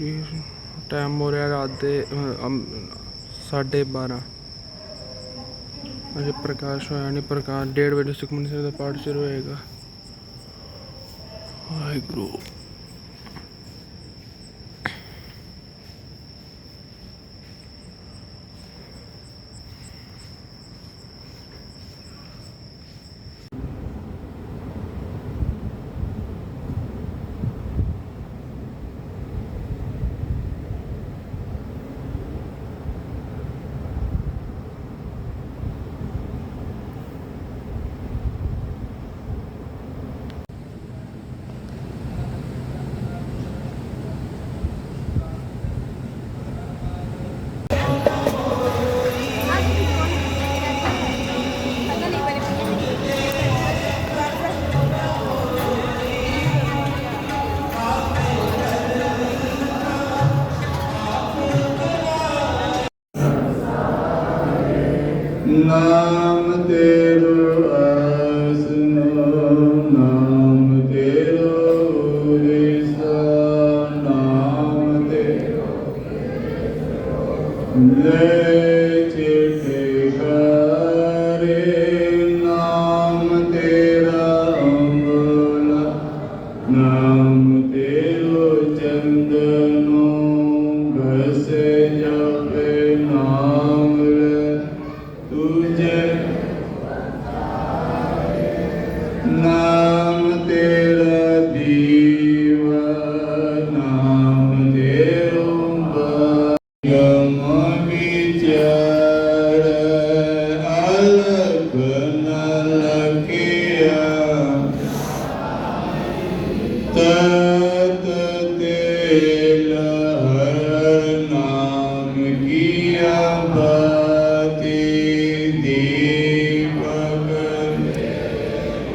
ਜੀ ਟਾਈਮ ਹੋ ਰਿਹਾ ਰਾਤ ਦੇ ਸਾਢੇ 12 ਅਜੇ ਪ੍ਰਕਾਸ਼ ਹੋਇਆ ਨਹੀਂ, ਪ੍ਰਕਾਸ਼ 1:30 ਵਜੇ ਸੁਖਮਨੀ ਸਾਹਿਬ ਦਾ ਪਾਠ ਸ਼ੁਰੂ ਹੋਏਗਾ। ਵਾਹਿਗੁਰੂ। ਨਾਮ ਤੇਰੋ ਆਸਨੋ ਨਾਮ ਤੇਰੋ ਉਰੀਸਾ ਨਾਮ ਤੇਰੋ ਲੈ ਚਿਤੇ ਕਰੇ ਨਾਮ ਤੇਰਾ ਅੰਬਲਾ, ਨਾਮ ਤੇਰੋ ਚੰਦਨੋ ਘਸੇ ਜਾਵੇ ਤੁਝੇ ਨਾਮ ਤੇਰਾ ਦੀਵਾ ਨਾਮ ਤੇਰੋ ਬਾਗਮ ਵਿਚਾਰ ਅਲਖ ਨ ਲਖਿਆ। ਤਤ ਤੇਲ ਹਰ ਨਾਮ ਕੀਆ ਬਾਤੀ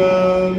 Amen.